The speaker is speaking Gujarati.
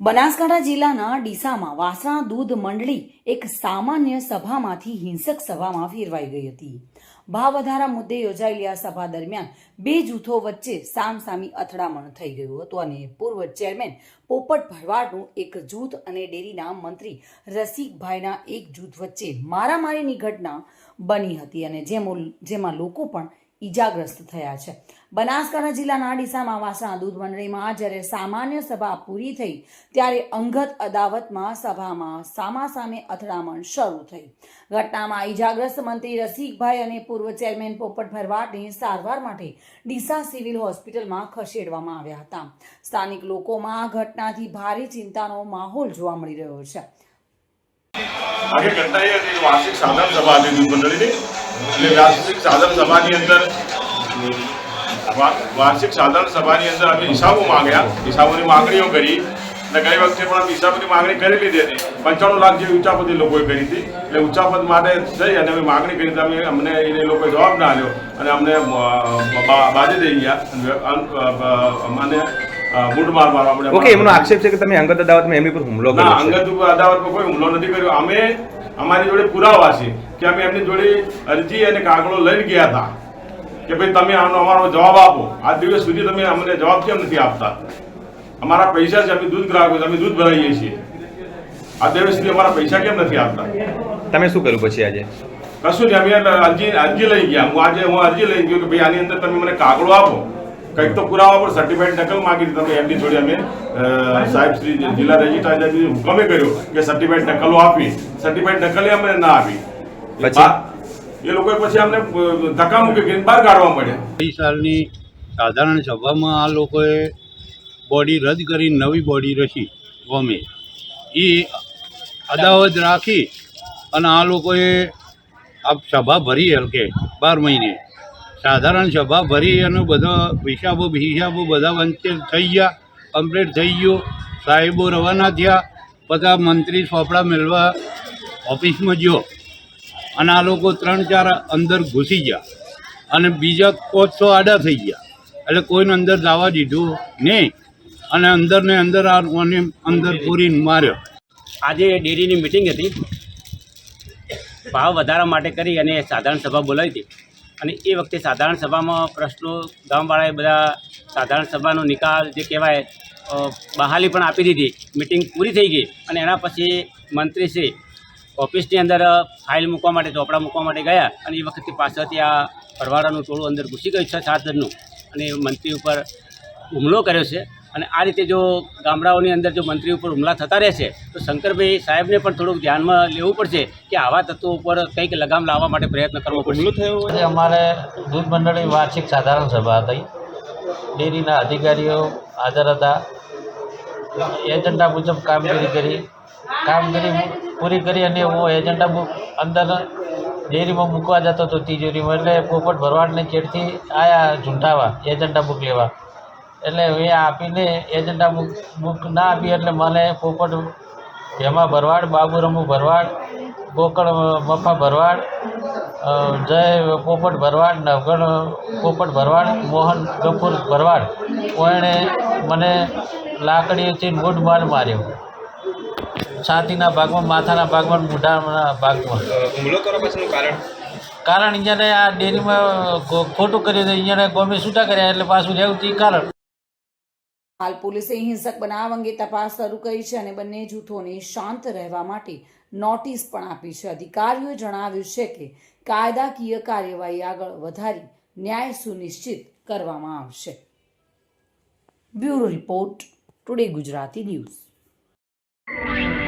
બનાસકાંઠા જિલ્લાના ડીસામાં વાસણા દૂધ મંડળી એક સામાન્ય સભામાંથી હિંસક સભામાં ફેરવાઈ ગઈ હતી. ભાવ વધારા મુદ્દે યોજાયેલી આ સભા દરમિયાન બે જૂથો વચ્ચે સામસામી અથડામણ થઈ ગયું હતું અને પૂર્વ ચેરમેન પોપટ ભરવાડનું એક જૂથ અને ડેરીના મંત્રી રસિકભાઈના એક જૂથ વચ્ચે મારામારીની ઘટના બની હતી અને જેમાં લોકો પણ ઈજાગ્રસ્ત થયા છે. બનાસકાંઠા જિલ્લાના ડીસામાં વાસણા દૂધ મંડળીમાં જ્યારે સામાન્ય સભા પૂરી થઈ, ત્યારે અંગત અદાવતમાં સભામાં સામાસામે અથડામણ શરૂ થઈ. ઘટનામાં ઈજાગ્રસ્ત મંત્રી રસિકભાઈ અને પૂર્વ ચેરમેન પોપટ ભરવાડને સારવાર માટે ડીસા સિવિલ હોસ્પિટલમાં ખસેડવામાં આવ્યા હતા. સ્થાનિક લોકોમાં આ ઘટનાથી ભારે ચિંતાનો માહોલ જોવા મળી રહ્યો છે. આજે ઘટના એ હતી વાર્ષિક સાધન સભા હતી દૂધ મંડળીની. એટલે વાર્ષિક સાધન સભાની અંદર વાર્ષિક સાધારણ સભાની અંદર અમે હિસાબો માંગ્યા. હિસાબોની માંગણીઓ કરી અને ગઈ વખતે પણ અમે હિસાબની માંગણી કરી લીધી હતી. પંચાણું લાખ જેવી ઉચ્ચાપતિ લોકોએ કરી હતી. એટલે ઉચ્ચાપદ માટે જઈ અને અમે માંગણી કરી હતી. અમને એ લોકોએ જવાબ ના આપ્યો અને અમને બાજી દઈ ગયા. અમને માર મારવા પડ્યા ઓકે એમનો આક્ષેપ છે કે તમે અંગત અદાવતમાં એમની પર હુમલો ના કર્યો અંગત અદાવતમાં કોઈ હુમલો નથી કર્યો. અમે અમારી જોડે પુરાવા છે કે અમે એમની જોડે અરજી અને કાગળો લઈને ગયા હતા. કે ભાઈ તમે આનો અમારો જવાબ આપો. આ દિવસ સુધી તમે અમને જવાબ કેમ નથી આપતા? અમારા પૈસા છે અમે દૂધ ગ્રાહકો છે અમે દૂધ ભરાઈએ છીએ. આ દિવસ સુધી અમારા પૈસા કેમ નથી આપતા? તમે શું કર્યું પછી આજે? કશું નહીં અમે અરજી અરજી લઈ ગયા. હું આજે હું અરજી લઈ ગયો કે ભાઈ આની અંદર તમે મને કાગળો આપો. કંઈક તો પુરાવા પર સર્ટિફાઈડ નકલ માંગી તમે એમની જોડે અમે સાહેબ શ્રી જિલ્લા રજિસ્ટ્રાર હુકમે કર્યો કે સર્ટિફાઈડ નકલો આપી સર્ટિફાઈડ નકલે અમને ના આપી. પછી? એ લોકોએ પછી અમને ધક્કા મૂકી કરીને બહાર કાઢવા મળ્યા ગઈ સાલની સાધારણ સભામાં આ લોકોએ બોડી રદ કરી, નવી બોડી રચી, ગમે. એ અદાવત રાખી અને આ લોકોએ આ સભા ભરી હલકે, બાર મહિને. સાધારણ સભા ભરી અને બધા હિસાબો હિસાબો બધા વંચે થઈ ગયા કમ્પ્લીટ થઈ ગયો. સાહેબો રવાના થયા, બધા મંત્રી સોપડા મેળવા ઓફિસમાં ગયો. અને આ લોકો ત્રણ ચાર અંદર ઘૂસી ગયા. અને બીજા પાંચસો આડા થઈ ગયા. એટલે કોઈને અંદર જવા દીધું નહીં. અને અંદર ને અંદર આ ઓને અંદર પૂરીને માર્યો. આજે ડેરીની મિટિંગ હતી. ભાવ વધારા માટે કરી અને સાધારણ સભા બોલાવી હતી. અને એ વખતે સાધારણ સભામાં પ્રશ્નો, ગામવાળાએ બધા સાધારણ સભાનો નિકાલ જે કહેવાય બહાલી પણ આપી દીધી. મિટિંગ પૂરી થઈ ગઈ અને એના પછી મંત્રીશ્રી ઓફિસની અંદર ફાઇલ મૂકવા માટે ચોપડા મૂકવા માટે ગયા અને એ વખતે પાછળથી આ ભરવાડાનું ટોળું અંદર ઘૂસી ગયું છે સાત જણનું અને મંત્રી ઉપર હુમલો કર્યો છે. અને આ રીતે જો ગામડાઓની અંદર જો મંત્રી ઉપર હુમલા થતા રહેશે તો શંકરભાઈ સાહેબને પણ થોડુંક ધ્યાનમાં લેવું પડશે કે આવા તત્વો ઉપર કંઈક લગામ લાવવા માટે પ્રયત્ન કરવો પડશે. આજે અમારે દૂધ મંડળની વાર્ષિક સાધારણ સભા હતી. ડેરીના અધિકારીઓ હાજર હતા. એજન્ડા મુજબ કામગીરી કરી. કામગીરી પૂરી કરી અને હું એજન્ડા અંદર ડેરીમાં મૂકવા જતો હતો તિજોરીમાં. એટલે પોપટ ભરવાડને ચેડથી આયા ઝૂંટાવા એજન્ડા બુક લેવા. એટલે એ આપીને એજન્ડા બુક બુક ના આપી એટલે મને પોપટ ભેમા ભરવાડ, બાબુરમુ ભરવાડ, ગોકળ મફા ભરવાડ જય પોપટ ભરવાડ, નવગણ પોપટ ભરવાડ, મોહન ગફુર ભરવાડ કોણે મને લાકડીઓથી મૂઢ માર માર્યો. છાતીના ભાગમાં માથાના ભાગમાં મોઢાના ભાગમાં. હુમલો કરવા પાછળનું કારણ? કારણ અહીંયાને આ ડેરીમાં ખોટું કર્યું તો અહીંયાને ગોમે છૂટા કર્યા એટલે પાછું રહેવું તે કારણ. હાલ પોલીસે હિંસક બનાવ અંગે તપાસ શરૂ કરી છે અને બંને જૂથોને શાંત રહેવા માટે નોટિસ પણ આપી છે. અધિકારીઓએ જણાવ્યું છે કે કાયદાકીય કાર્યવાહી આગળ વધારી ન્યાય સુનિશ્ચિત કરવામાં આવશે. Bureau report today Gujarati news. Thank you.